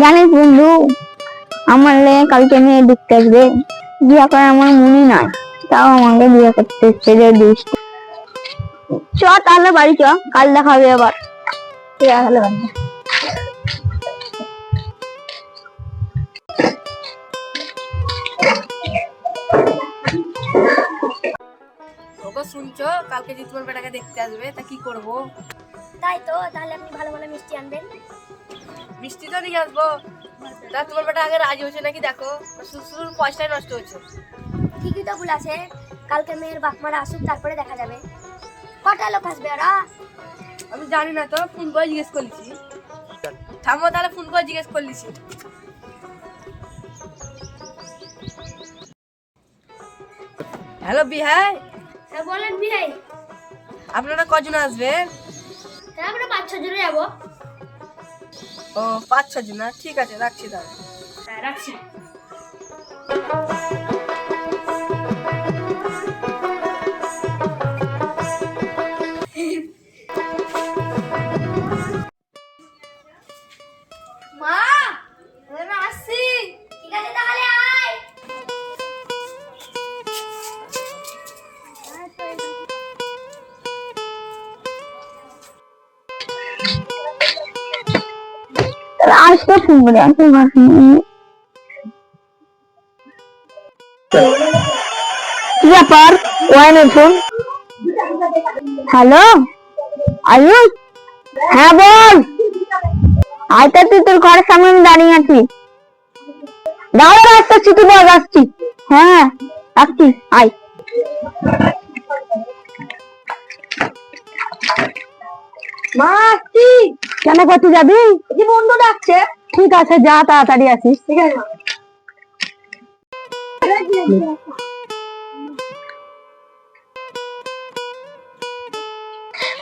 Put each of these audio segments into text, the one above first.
জানিস বন্ধু আমার কালকে মেয়ে দেখতে আসবে। বিয়ে করে আমার মনে নাই তাও আমাকে বিয়ে করতে এসছে রে দুষ্ট। চ তাহলে বাড়ি চ কাল দেখা হবে আবার। তাহলে বাড়ি শুনছো? কালকে যে তোমার বেটাকে দেখতে আসবে তা কি করব? তাই তো তাহলে আপনি ভালো ভালো মিষ্টি আনবেন। মিষ্টি তো নিয়ে আসব। তা তোমার বেটা আগে রাজি হচ্ছে নাকি? দেখো শুধু শুধু পয়সাই নষ্ট হচ্ছে ঠিকই তো ভুল আছে কালকে মেয়ের বাপ মারা আসুক তারপরে দেখা যাবে। কটা লোক আসবে ওরা? আমি জানি না তো ফোন করে জিজ্ঞেস করছি। থামো তাহলে ফোন করে জিজ্ঞেস করলিছি হ্যালো বিহাই। হ্যাঁ বলেন বিহাই। আপনারা কজন আসবেন হ্যাঁ আমরা পাঁচ ছ জনে যাব। ও পাঁচ ছজন না ঠিক আছে রাখছি তাহলে। হ্যাঁ রাখছি। আসতে ফোন হ্যালো হ্যাঁ বল। আয়তা তুই তোর ঘরের সামনে আমি দাঁড়িয়ে আছি। দাঁড়া আসতেছি তুই বল আসছি হ্যাঁ আসছি আয়। মা কেন করতে যাবি? বন্ধু ডাকছে। ঠিক আছে যা তাড়াতাড়ি আসিস। ঠিক আছে।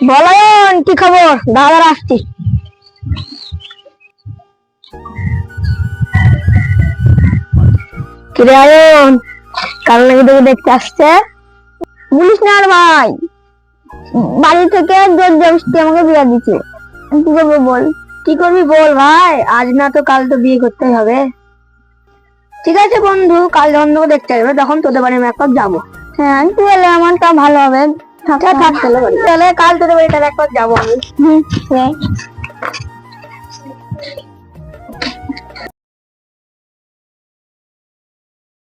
বলয়ন কি খবর? দাদার আসছি। কিরে আয়ন কাল নাকি তোকে দেখতে আসছে? বলিস না আর ভাই। বাড়ি থেকে জোর জবস্তি আমাকে বিয়ে দিচ্ছে। কি করব বল? কি করবি বল ভাই? আজ না তো কাল তো বিয়ে করতেই হবে। ঠিক আছে বন্ধু, কাল যখন তোকে দেখতে আসবে, তখন তোদের বাড়ি আমি একবার যাব। হ্যাঁ তুই এলে আমারটা ভালো হবে। তাহলে কাল তোদের বাড়িটা এক কাপ যাব আমি। হুম